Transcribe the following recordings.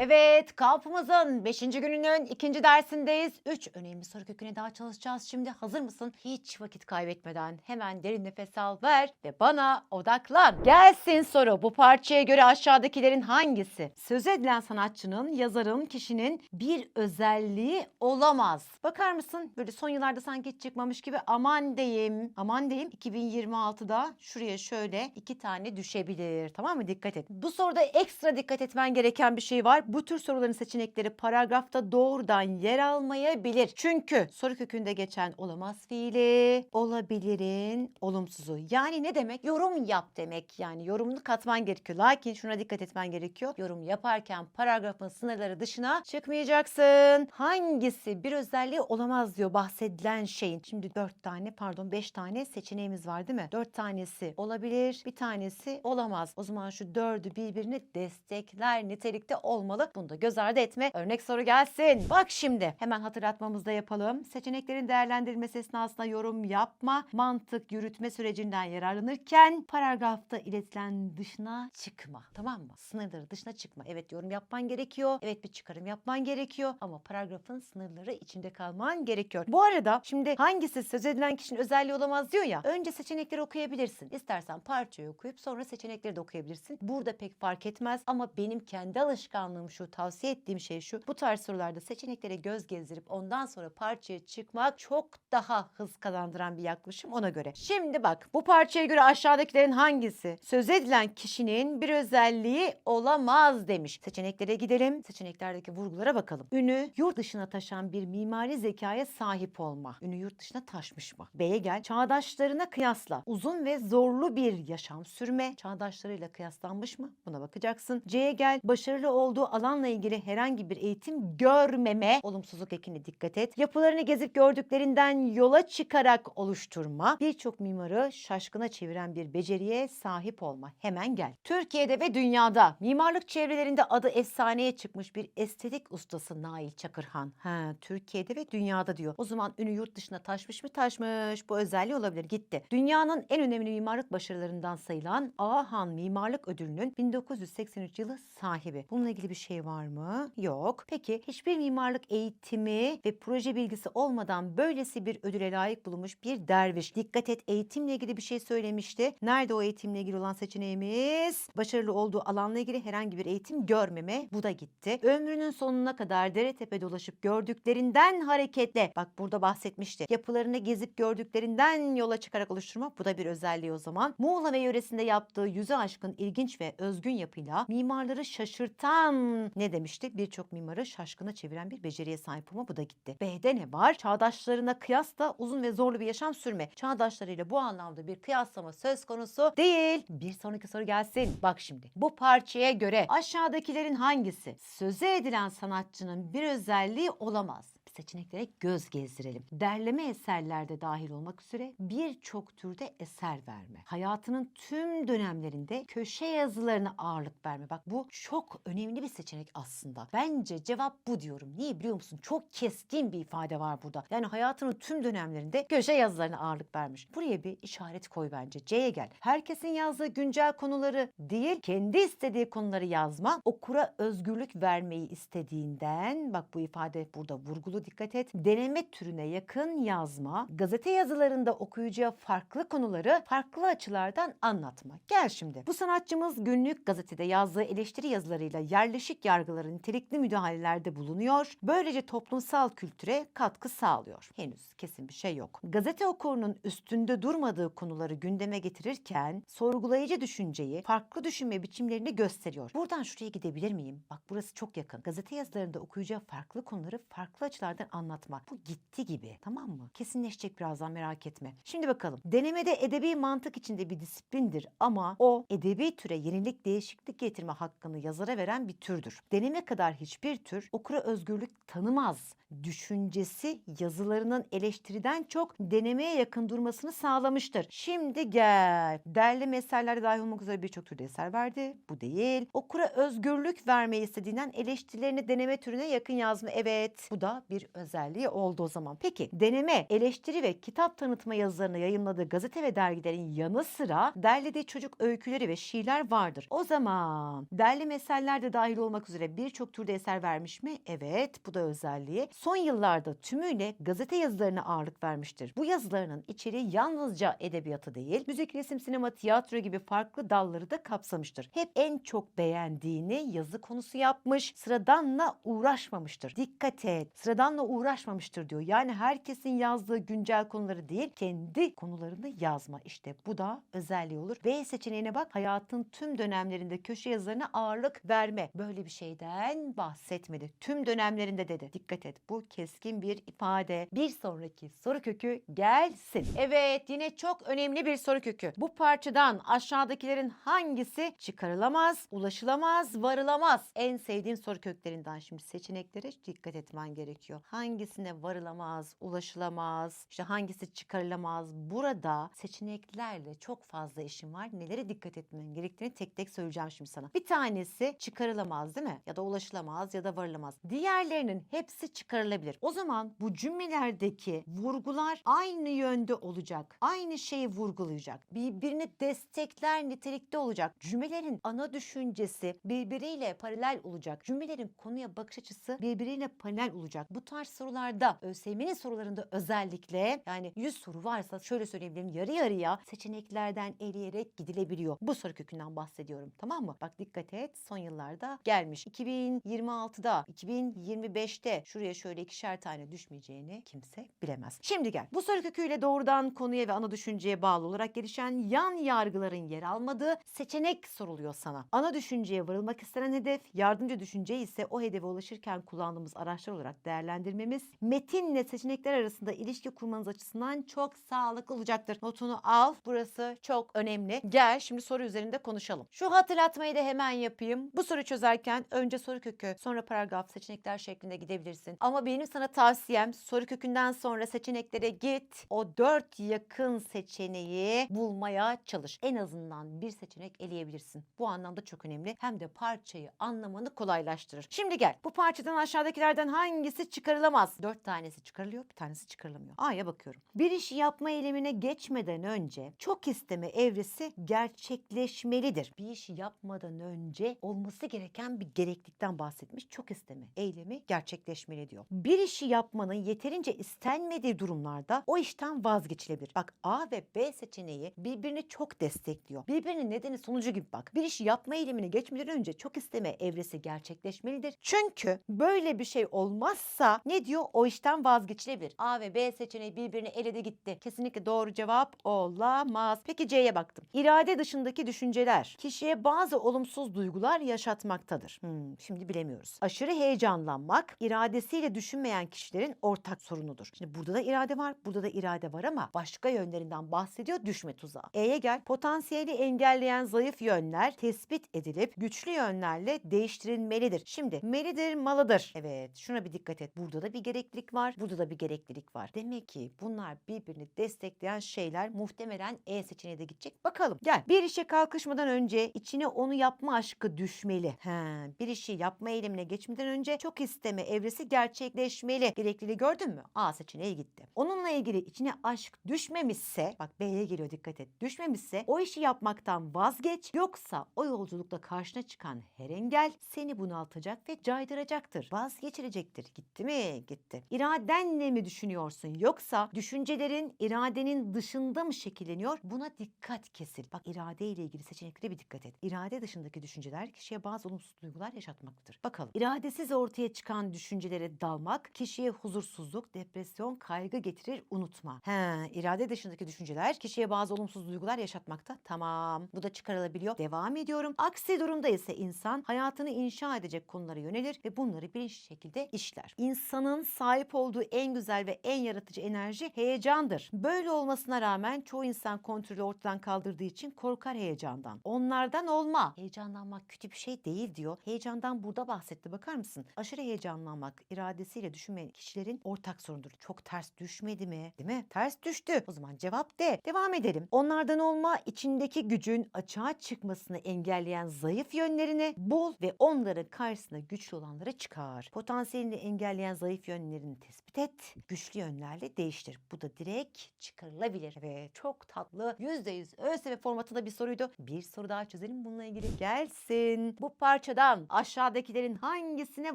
Evet, kampımızın 5. gününün ikinci dersindeyiz. 3 önemli soru köküne daha çalışacağız şimdi. Hazır mısın? Hiç vakit kaybetmeden hemen derin nefes al, ver ve bana odaklan. Gelsin soru. Bu parçaya göre aşağıdakilerin hangisi? Söz edilen sanatçının, yazarın, kişinin bir özelliği olamaz. Bakar mısın? Böyle son yıllarda sanki hiç çıkmamış gibi aman diyeyim. Aman diyeyim 2026'da şuraya şöyle iki tane düşebilir. Tamam mı? Dikkat et. Bu soruda ekstra dikkat etmen gereken bir şey var. Bu tür soruların seçenekleri paragrafta doğrudan yer almayabilir. Çünkü soru kökünde geçen olamaz fiili, olabilirin olumsuzu. Yani ne demek? Yorum yap demek. Yani yorumunu katman gerekiyor. Lakin şuna dikkat etmen gerekiyor. Yorum yaparken paragrafın sınırları dışına çıkmayacaksın. Hangisi bir özelliği olamaz diyor bahsedilen şeyin. Şimdi dört tane pardon beş tane seçeneğimiz var değil mi? Dört tanesi olabilir, bir tanesi olamaz. O zaman şu dördü birbirine destekler nitelikte olmalı. Bunu da göz ardı etme. Örnek soru gelsin. Bak şimdi hemen hatırlatmamızda yapalım. Seçeneklerin değerlendirilmesi esnasında yorum yapma. Mantık yürütme sürecinden yararlanırken paragrafta iletilen dışına çıkma. Tamam mı? Sınırları dışına çıkma. Evet yorum yapman gerekiyor. Evet bir çıkarım yapman gerekiyor. Ama paragrafın sınırları içinde kalman gerekiyor. Bu arada şimdi hangisi söz edilen kişinin özelliği olamaz diyor ya. Önce seçenekleri okuyabilirsin. İstersen parçayı okuyup sonra seçenekleri de okuyabilirsin. Burada pek fark etmez ama benim kendi alışkanlığım şu, tavsiye ettiğim şey şu. Bu tarz sorularda seçeneklere göz gezdirip ondan sonra parçaya çıkmak çok daha hız kazandıran bir yaklaşım ona göre. Şimdi bak bu parçaya göre aşağıdakilerin hangisi söz edilen kişinin bir özelliği olamaz demiş. Seçeneklere gidelim. Seçeneklerdeki vurgulara bakalım. Ünü yurt dışına taşan bir mimari zekaya sahip olma. Ünü yurt dışına taşmış mı? B'ye gel. Çağdaşlarına kıyasla uzun ve zorlu bir yaşam sürme. Çağdaşlarıyla kıyaslanmış mı? Buna bakacaksın. C'ye gel. Başarılı olduğu alanla ilgili herhangi bir eğitim görmeme. Olumsuzluk ekine dikkat et. Yapılarını gezip gördüklerinden yola çıkarak oluşturma. Birçok mimarı şaşkına çeviren bir beceriye sahip olma. Hemen gel. Türkiye'de ve dünyada mimarlık çevrelerinde adı efsaneye çıkmış bir estetik ustası Nail Çakırhan. Ha, Türkiye'de ve dünyada diyor. O zaman ünü yurt dışına taşmış mı? Taşmış. Bu özelliği olabilir. Gitti. Dünyanın en önemli mimarlık başarılarından sayılan Ahan Mimarlık Ödülü'nün 1983 yılı sahibi. Bununla ilgili bir şey var mı? Yok. Peki hiçbir mimarlık eğitimi ve proje bilgisi olmadan böylesi bir ödüle layık bulunmuş bir derviş. Dikkat et eğitimle ilgili bir şey söylemişti. Nerede o eğitimle ilgili olan seçeneğimiz? Başarılı olduğu alanla ilgili herhangi bir eğitim görmeme. Bu da gitti. Ömrünün sonuna kadar dere tepe dolaşıp gördüklerinden hareketle. Bak burada bahsetmişti. Yapılarını gezip gördüklerinden yola çıkarak oluşturma. Bu da bir özelliği o zaman. Muğla ve yöresinde yaptığı yüze aşkın ilginç ve özgün yapıyla mimarları şaşırtan ne demiştik? Birçok mimarı şaşkına çeviren bir beceriye sahip olma. Bu da gitti. B'de ne var? Çağdaşlarına kıyasla uzun ve zorlu bir yaşam sürme. Çağdaşlarıyla bu anlamda bir kıyaslama söz konusu değil. Bir sonraki soru gelsin. Bak şimdi. Bu parçaya göre aşağıdakilerin hangisi söze edilen sanatçının bir özelliği olamaz? Seçeneklere göz gezdirelim. Derleme eserlerde dahil olmak üzere birçok türde eser verme. Hayatının tüm dönemlerinde köşe yazılarına ağırlık verme. Bak bu çok önemli bir seçenek aslında. Bence cevap bu diyorum. Niye biliyor musun? Çok keskin bir ifade var burada. Yani hayatının tüm dönemlerinde köşe yazılarına ağırlık vermiş. Buraya bir işaret koy bence. C'ye gel. Herkesin yazdığı güncel konuları değil, kendi istediği konuları yazma. Okura özgürlük vermeyi istediğinden, bak bu ifade burada vurgulu dikkat et. Deneme türüne yakın yazma, gazete yazılarında okuyucuya farklı konuları farklı açılardan anlatma. Gel şimdi. Bu sanatçımız günlük gazetede yazdığı eleştiri yazılarıyla yerleşik yargıların nitelikli müdahalelerde bulunuyor. Böylece toplumsal kültüre katkı sağlıyor. Henüz kesin bir şey yok. Gazete okurunun üstünde durmadığı konuları gündeme getirirken sorgulayıcı düşünceyi, farklı düşünme biçimlerini gösteriyor. Buradan şuraya gidebilir miyim? Bak burası çok yakın. Gazete yazılarında okuyucuya farklı konuları farklı açılardan anlatmak. Bu gitti gibi. Tamam mı? Kesinleşecek birazdan merak etme. Şimdi bakalım. Denemede edebi mantık içinde bir disiplindir ama o edebi türe yenilik değişiklik getirme hakkını yazara veren bir türdür. Deneme kadar hiçbir tür okura özgürlük tanımaz. Düşüncesi yazılarının eleştiriden çok denemeye yakın durmasını sağlamıştır. Şimdi gel. Derleme eserlerde dahil olmak üzere birçok türde eser verdi. Bu değil. Okura özgürlük vermeyi istediğinden eleştirilerini deneme türüne yakın yazma. Evet. Bu da bir özelliği oldu o zaman. Peki deneme, eleştiri ve kitap tanıtma yazılarını yayınladığı gazete ve dergilerin yanı sıra derlediği çocuk öyküleri ve şiirler vardır. O zaman derli meseller de dahil olmak üzere birçok türde eser vermiş mi? Evet bu da özelliği. Son yıllarda tümüyle gazete yazılarına ağırlık vermiştir. Bu yazılarının içeriği yalnızca edebiyatı değil, müzik, resim, sinema, tiyatro gibi farklı dalları da kapsamıştır. Hep en çok beğendiğini yazı konusu yapmış, sıradanla uğraşmamıştır. Dikkat et, sıradanla uğraşmamıştır diyor. Yani herkesin yazdığı güncel konuları değil, kendi konularını yazma. İşte bu da özelliği olur. B seçeneğine bak, hayatın tüm dönemlerinde köşe yazılarına ağırlık verme. Böyle bir şeyden bahsetmedi. Tüm dönemlerinde dedi. Dikkat et, bu keskin bir ifade. Bir sonraki soru kökü gelsin. Evet, yine çok önemli bir soru kökü. Bu parçadan aşağıdakilerin hangisi çıkarılamaz, ulaşılamaz, varılamaz? En sevdiğim soru köklerinden şimdi seçeneklere dikkat etmen gerekiyor. Hangisine varılamaz, ulaşılamaz, işte hangisi çıkarılamaz? Burada seçeneklerle çok fazla işim var. Nelere dikkat etmen gerektiğini tek tek söyleyeceğim şimdi sana. Bir tanesi çıkarılamaz değil mi? Ya da ulaşılamaz ya da varılamaz. Diğerlerinin hepsi çıkarılabilir. O zaman bu cümlelerdeki vurgular aynı yönde olacak. Aynı şeyi vurgulayacak. Birbirini destekler nitelikte olacak. Cümlelerin ana düşüncesi birbiriyle paralel olacak. Cümlelerin konuya bakış açısı birbiriyle paralel olacak. Bu tarz sorularda ÖSYM'nin sorularında özellikle yani 100 soru varsa şöyle söyleyebilirim yarı yarıya seçeneklerden eleyerek gidilebiliyor. Bu soru kökünden bahsediyorum tamam mı? Bak dikkat et son yıllarda gelmiş. 2026'da 2025'te şuraya şöyle ikişer tane düşmeyeceğini kimse bilemez. Şimdi gel. Bu soru köküyle doğrudan konuya ve ana düşünceye bağlı olarak gelişen yan yargıların yer almadığı seçenek soruluyor sana. Ana düşünceye varılmak istenen hedef, yardımcı düşünceyi ise o hedefe ulaşırken kullandığımız araçlar olarak değerlendirmemiz, metinle seçenekler arasında ilişki kurmanız açısından çok sağlıklı olacaktır. Notunu al. Burası çok önemli. Gel şimdi soru üzerinde konuşalım. Şu hatırlatmayı da hemen yapayım. Bu soru çözerken önce soru kökü, sonra paragraf, seçenekler şeklinde gidebilirsin. Ama benim sana tavsiyem soru kökünden sonra seçeneklere git. O dört yakın seçeneği bulmaya çalış. En azından bir seçenek eleyebilirsin. Bu anlamda çok önemli. Hem de parçayı anlamanı kolaylaştırır. Şimdi gel. Bu parçadan aşağıdakilerden hangisi çıkarılamaz? Dört tanesi çıkarılıyor, bir tanesi çıkarılamıyor. A'ya bakıyorum. Bir işi yapma eylemine geçmeden önce çok isteme evresi gerçekleşmelidir. Bir işi yapmadan önce olması gereken bir gereklilikten bahsetmiş. Çok isteme eylemi gerçekleşmeli diyor. Bir işi yapmanın yeterince istenmediği durumlarda o işten vazgeçilebilir. Bak A ve B seçeneği birbirini çok destekliyor. Birbirinin nedeni sonucu gibi bak. Bir işi yapma eylemine geçmeden önce çok isteme evresi gerçekleşmelidir. Çünkü böyle bir şey olmazsa ne diyor? O işten vazgeçilebilir. A ve B seçeneği birbirini eledi gitti. Kesinlikle doğru cevap olamaz. Peki C'ye baktım. İrade dışındaki düşünceler kişiye bazı olumsuz duygular yaşatmaktadır. Hmm, şimdi bilemiyoruz. Aşırı heyecanlanmak iradesiyle düşünmeyen kişilerin ortak sorunudur. Şimdi burada da irade var, burada da irade var ama başka yönlerinden bahsediyor düşme tuzağı. E'ye gel. Potansiyeli engelleyen zayıf yönler tespit edilip güçlü yönlerle değiştirilmelidir. Şimdi melidir, malıdır. Evet şuna bir dikkat et. Burada da bir gereklilik var, burada da bir gereklilik var. Demek ki bunlar birbirini destekleyen şeyler muhtemelen E seçeneği de gidecek. Bakalım gel. Bir işe kalkışmadan önce içine onu yapma aşkı düşmeli. He, bir işi yapma eylemine geçmeden önce çok isteme evresi gerçekleşmeli. Gerekliliği gördün mü? A seçeneği gitti. Onunla ilgili içine aşk düşmemişse, bak B'ye geliyor dikkat et. Düşmemişse o işi yapmaktan vazgeç. Yoksa o yolculukta karşına çıkan her engel seni bunaltacak ve caydıracaktır. Vazgeçilecektir. Gitti mi? Gitti. İradenle mi düşünüyorsun? Yoksa düşüncelerin iradenin dışında mı şekilleniyor? Buna dikkat kesil. Bak irade ile ilgili seçeneklere bir dikkat et. İrade dışındaki düşünceler kişiye bazı olumsuz duygular yaşatmaktadır. Bakalım. İradesiz ortaya çıkan düşüncelere dalmak kişiye huzursuzluk, depresyon, kaygı getirir unutma. He, irade dışındaki düşünceler kişiye bazı olumsuz duygular yaşatmakta. Tamam. Bu da çıkarılabiliyor. Devam ediyorum. Aksi durumda ise insan hayatını inşa edecek konulara yönelir ve bunları bilinçli şekilde işler. İnsanın sahip olduğu en güzel ve en yaratıcı enerji heyecandır. Böyle olmasına rağmen çoğu insan kontrolü ortadan kaldırdığı için korkar heyecandan. Onlardan olma. Heyecanlanmak kötü bir şey değil diyor. Heyecandan burada bahsetti bakar mısın? Aşırı heyecanlanmak iradesiyle düşünmeyen kişilerin ortak sorunudur. Çok ters düşmedi mi? Değil mi? Ters düştü. O zaman cevap D. Devam edelim. Onlardan olma içindeki gücün açığa çıkmasını engelleyen zayıf yönlerini bul ve onların karşısına güçlü olanları çıkar. Potansiyelini engelleyen etkileyen zayıf yönlerini tespit et. Güçlü yönlerle değiştir. Bu da direkt çıkarılabilir. Ve çok tatlı %100 ÖSYM formatında bir soruydu. Bir soru daha çözelim bununla ilgili. Gelsin. Bu parçadan aşağıdakilerin hangisine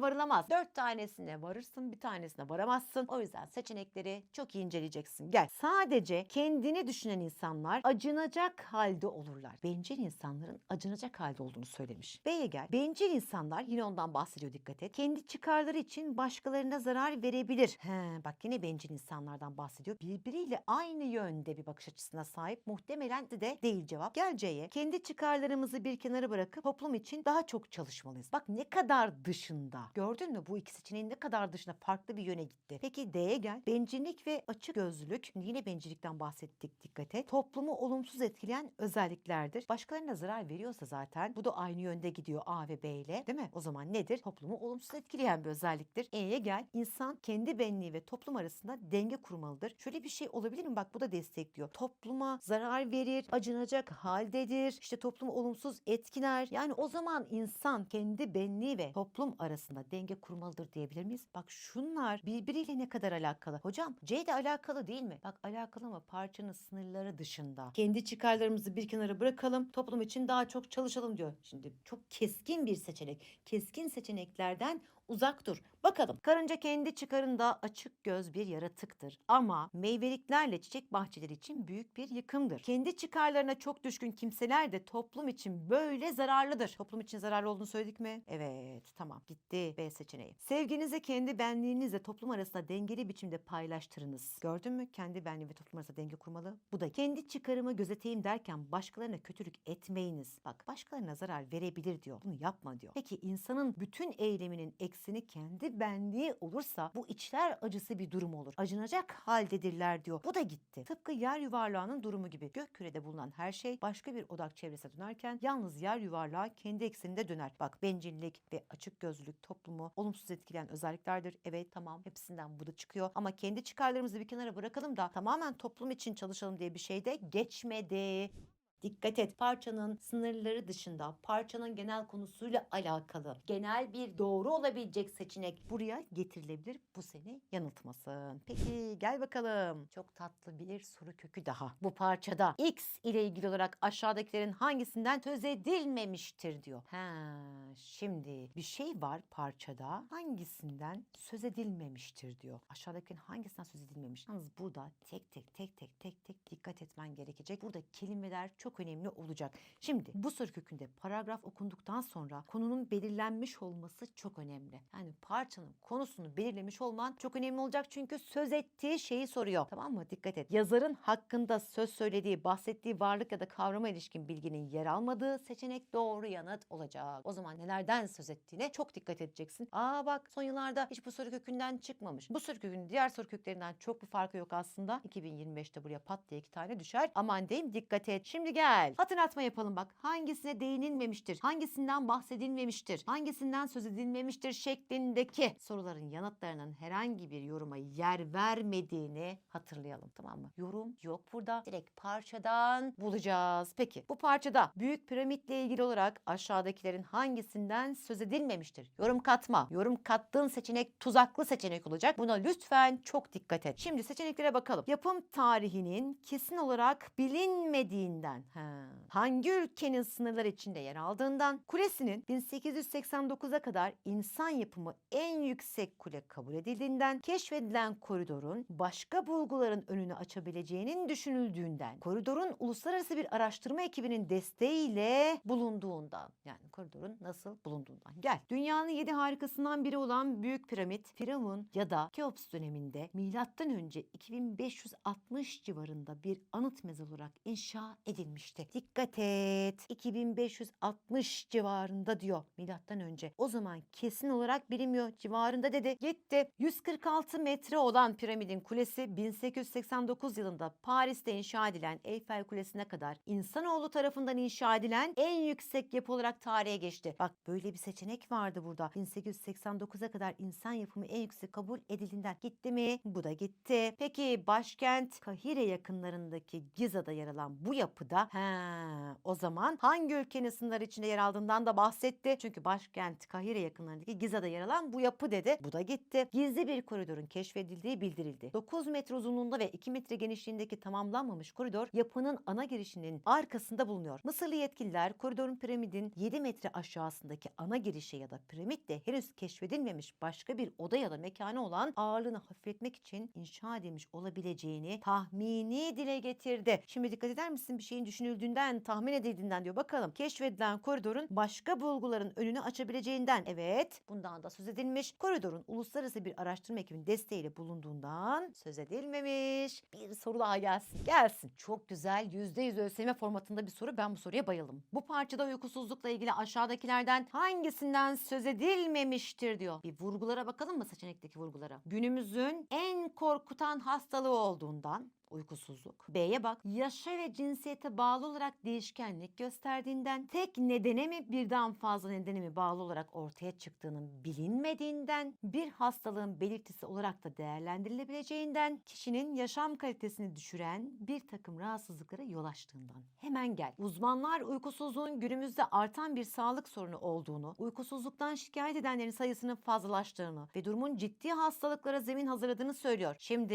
varılamaz? Dört tanesine varırsın bir tanesine varamazsın. O yüzden seçenekleri çok iyi inceleyeceksin. Gel. Sadece kendini düşünen insanlar acınacak halde olurlar. Bencil insanların acınacak halde olduğunu söylemiş. B'ye gel. Bencil insanlar yine ondan bahsediyor dikkat et. Kendi çıkarları için başkalarına zarar verebilir. He, bak yine bencil insanlardan bahsediyor. Birbiriyle aynı yönde bir bakış açısına sahip. Muhtemelen de, de değil cevap. Gel C'ye. Kendi çıkarlarımızı bir kenara bırakıp toplum için daha çok çalışmalıyız. Bak ne kadar dışında. Gördün mü bu iki seçeneğin ne kadar dışında farklı bir yöne gitti. Peki D'ye gel. Bencillik ve açık gözlülük. Yine bencillikten bahsettik dikkat et. Toplumu olumsuz etkileyen özelliklerdir. Başkalarına zarar veriyorsa zaten bu da aynı yönde gidiyor A ve B ile değil mi? O zaman nedir? Toplumu olumsuz etkileyen bir özelliktir. E'ye gel. İnsan kendi benliği ve toplum arasında denge kurmalıdır. Şöyle bir şey olabilir mi? Bak bu da destekliyor. Topluma zarar verir, acınacak haldedir. İşte toplumu olumsuz etkiler. Yani o zaman insan kendi benliği ve toplum arasında denge kurmalıdır diyebilir miyiz? Bak şunlar birbiriyle ne kadar alakalı? Hocam C de alakalı değil mi? Bak alakalı ama parçanın sınırları dışında. Kendi çıkarlarımızı bir kenara bırakalım. Toplum için daha çok çalışalım diyor. Şimdi çok keskin bir seçenek. Keskin seçeneklerden uzak dur. Bakalım. Karınca kendi çıkarında açık göz bir yaratıktır. Ama meyveliklerle çiçek bahçeleri için büyük bir yıkımdır. Kendi çıkarlarına çok düşkün kimseler de toplum için böyle zararlıdır. Toplum için zararlı olduğunu söyledik mi? Evet tamam gitti B seçeneği. Sevginizi kendi benliğinizle toplum arasında dengeli biçimde paylaştırınız. Gördün mü? Kendi benliği ve toplum arasında denge kurmalı. Bu da kendi çıkarımı gözeteyim derken başkalarına kötülük etmeyiniz. Bak başkalarına zarar verebilir diyor. Bunu yapma diyor. Peki insanın bütün eyleminin ekseni kendi benliği olursa bu içler acısı bir durum olur. Acınacak haldedirler diyor. Bu da gitti. Tıpkı yer yuvarlağının durumu gibi. Gök kürede bulunan her şey başka bir odak çevresine dönerken yalnız yer yuvarlağı kendi ekseninde döner. Bak bencillik ve açık gözlülük toplumu olumsuz etkileyen özelliklerdir. Evet tamam hepsinden bu da çıkıyor. Ama kendi çıkarlarımızı bir kenara bırakalım da tamamen toplum için çalışalım diye bir şey de geçmedi. Dikkat et parçanın sınırları dışında parçanın genel konusuyla alakalı genel bir doğru olabilecek seçenek buraya getirilebilir. Bu seni yanıltmasın. Peki gel bakalım. Çok tatlı bir soru kökü daha. Bu parçada X ile ilgili olarak aşağıdakilerin hangisinden söz edilmemiştir diyor. Ha, şimdi bir şey var parçada hangisinden söz edilmemiştir diyor. Aşağıdakilerin hangisinden söz edilmemiş? Yalnız burada tek tek tek tek tek tek dikkat etmen gerekecek. Burada kelimeler çok önemli olacak. Şimdi bu soru kökünde paragraf okunduktan sonra konunun belirlenmiş olması çok önemli. Yani parçanın konusunu belirlemiş olman çok önemli olacak çünkü söz ettiği şeyi soruyor. Tamam mı? Dikkat et. Yazarın hakkında söz söylediği, bahsettiği varlık ya da kavrama ilişkin bilginin yer almadığı seçenek doğru yanıt olacak. O zaman nelerden söz ettiğine çok dikkat edeceksin. Aa bak son yıllarda hiç bu soru kökünden çıkmamış. Bu soru kökünün diğer soru köklerinden çok bir farkı yok aslında. 2025'te buraya pat diye iki tane düşer. Aman diyeyim dikkat et. Şimdi gel. Hatırlatma yapalım bak. Hangisine değinilmemiştir? Hangisinden bahsedilmemiştir? Hangisinden söz edilmemiştir şeklindeki soruların yanıtlarının herhangi bir yoruma yer vermediğini hatırlayalım. Tamam mı? Yorum yok burada. Direkt parçadan bulacağız. Peki bu parçada büyük piramitle ilgili olarak aşağıdakilerin hangisinden söz edilmemiştir? Yorum katma. Yorum kattığın seçenek tuzaklı seçenek olacak. Buna lütfen çok dikkat et. Şimdi seçeneklere bakalım. Yapım tarihinin kesin olarak bilinmediğinden, ha, hangi ülkenin sınırları içinde yer aldığından, kulesinin 1889'a kadar insan yapımı en yüksek kule kabul edildiğinden, keşfedilen koridorun başka bulguların önünü açabileceğinin düşünüldüğünden, koridorun uluslararası bir araştırma ekibinin desteğiyle bulunduğundan, yani koridorun nasıl bulunduğundan. Gel. Dünyanın yedi harikasından biri olan Büyük Piramit, Firavun ya da Keops döneminde milattan önce 2560 civarında bir anıt mezar olarak inşa edilmişti. Dikkat et. 2560 civarında diyor milattan önce. O zaman kesin olarak bilinmiyor. Civarında dedi. Gitti. 146 metre olan piramidin kulesi 1889 yılında Paris'te inşa edilen Eyfel Kulesi'ne kadar insanoğlu tarafından inşa edilen en yüksek yapı olarak tarihe geçti. Bak böyle bir seçenek vardı burada. 1889'a kadar insan yapımı en yüksek kabul edildiğinden gitti mi? Bu da gitti. Peki başkent Kahire yakınlarındaki Giza'da yer alan bu yapıda he, o zaman hangi ülkenin sınırları içinde yer aldığından da bahsetti. Çünkü başkent Kahire yakınlarındaki Giza'da yer alan bu yapı dedi. Bu da gitti. Gizli bir koridorun keşfedildiği bildirildi. 9 metre uzunluğunda ve 2 metre genişliğindeki tamamlanmamış koridor yapının ana girişinin arkasında bulunuyor. Mısırlı yetkililer koridorun piramidin 7 metre aşağısındaki ana girişe ya da piramitle henüz keşfedilmemiş başka bir oda ya da mekanı olan ağırlığını hafifletmek için inşa edilmiş olabileceğini tahmini dile getirdi. Şimdi dikkat eder misin bir şeyin düşünüldüğünden, tahmin edildiğinden diyor. Bakalım keşfedilen koridorun başka bulguların önünü açabileceğinden. Evet bundan da söz edilmiş. Koridorun uluslararası bir araştırma ekibinin desteğiyle bulunduğundan söz edilmemiş. Bir soru daha gelsin. Gelsin. Çok güzel %100 ÖSYM formatında bir soru. Ben bu soruya bayıldım. Bu parçada uykusuzlukla ilgili aşağıdakilerden hangisinden söz edilmemiştir diyor. Bir vurgulara bakalım mı seçenekteki vurgulara? Günümüzün en korkutan hastalığı olduğundan uykusuzluk. B'ye bak. Yaşa ve cinsiyete bağlı olarak değişkenlik gösterdiğinden, tek nedene mi birden fazla nedene mi bağlı olarak ortaya çıktığının bilinmediğinden, bir hastalığın belirtisi olarak da değerlendirilebileceğinden, kişinin yaşam kalitesini düşüren bir takım rahatsızlıklara yol açtığından. Hemen gel. Uzmanlar uykusuzluğun günümüzde artan bir sağlık sorunu olduğunu, uykusuzluktan şikayet edenlerin sayısının fazlalaştığını ve durumun ciddi hastalıklara zemin hazırladığını söylüyor. Şimdi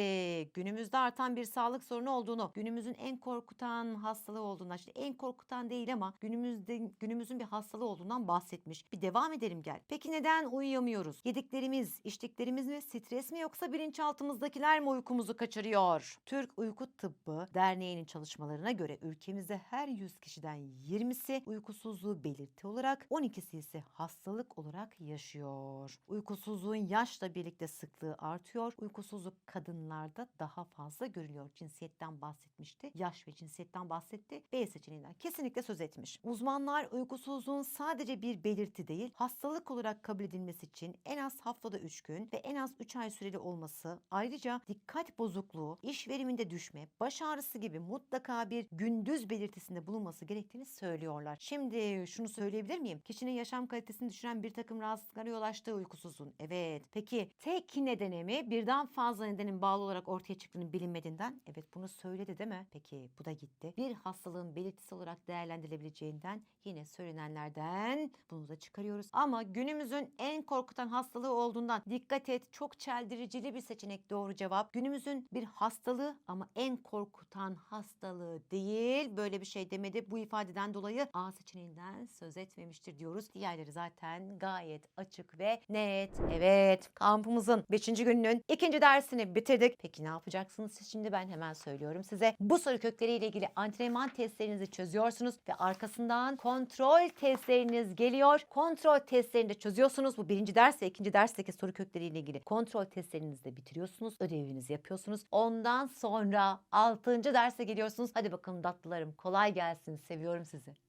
günümüzde artan bir sağlık sorunu olduğunu, günümüzün en korkutan hastalığı olduğundan, işte en korkutan değil ama günümüzde günümüzün bir hastalığı olduğundan bahsetmiş. Bir devam edelim gel. Peki neden uyuyamıyoruz? Yediklerimiz, içtiklerimiz mi, stres mi yoksa bilinçaltımızdakiler mi uykumuzu kaçırıyor? Türk Uyku Tıbbı Derneği'nin çalışmalarına göre ülkemizde her 100 kişiden 20'si uykusuzluğu belirti olarak, 12'si ise hastalık olarak yaşıyor. Uykusuzluğun yaşla birlikte sıklığı artıyor. Uykusuzluk kadınlarda daha fazla görülüyor. Cinsiyetten bahsetmişti. Yaş ve cinsiyetten bahsetti. B seçeneğinden kesinlikle söz etmiş. Uzmanlar uykusuzluğun sadece bir belirti değil, hastalık olarak kabul edilmesi için en az haftada 3 gün ve en az 3 ay süreli olması, ayrıca dikkat bozukluğu, iş veriminde düşme, baş ağrısı gibi mutlaka bir gündüz belirtisinde bulunması gerektiğini söylüyorlar. Şimdi şunu söyleyebilir miyim? Kişinin yaşam kalitesini düşüren bir takım rahatsızlıklara yol açtığı uykusuzluğun. Evet. Peki tek nedeni mi birden fazla nedenin bağlı olarak ortaya çıktığını bilinmediğinden? Evet bunu söyledi değil mi? Peki bu da gitti. Bir hastalığın belirtisi olarak değerlendirilebileceğinden yine söylenenlerden bunu da çıkarıyoruz. Ama günümüzün en korkutan hastalığı olduğundan dikkat et çok çeldiricili bir seçenek doğru cevap. Günümüzün bir hastalığı ama en korkutan hastalığı değil. Böyle bir şey demedi. Bu ifadeden dolayı A seçeneğinden söz etmemiştir diyoruz. Diğerleri zaten gayet açık ve net. Evet kampımızın 5. gününün ikinci dersini bitirdik. Peki ne yapacaksınız siz şimdi ben hemen söylüyorum size. Bu soru kökleriyle ilgili antrenman testlerinizi çözüyorsunuz ve arkasından kontrol testleriniz geliyor. Kontrol testlerini de çözüyorsunuz. Bu birinci ders ve ikinci dersteki soru kökleriyle ilgili kontrol testlerinizi de bitiriyorsunuz. Ödevinizi yapıyorsunuz. Ondan sonra altıncı derse geliyorsunuz. Hadi bakalım tatlılarım kolay gelsin. Seviyorum sizi.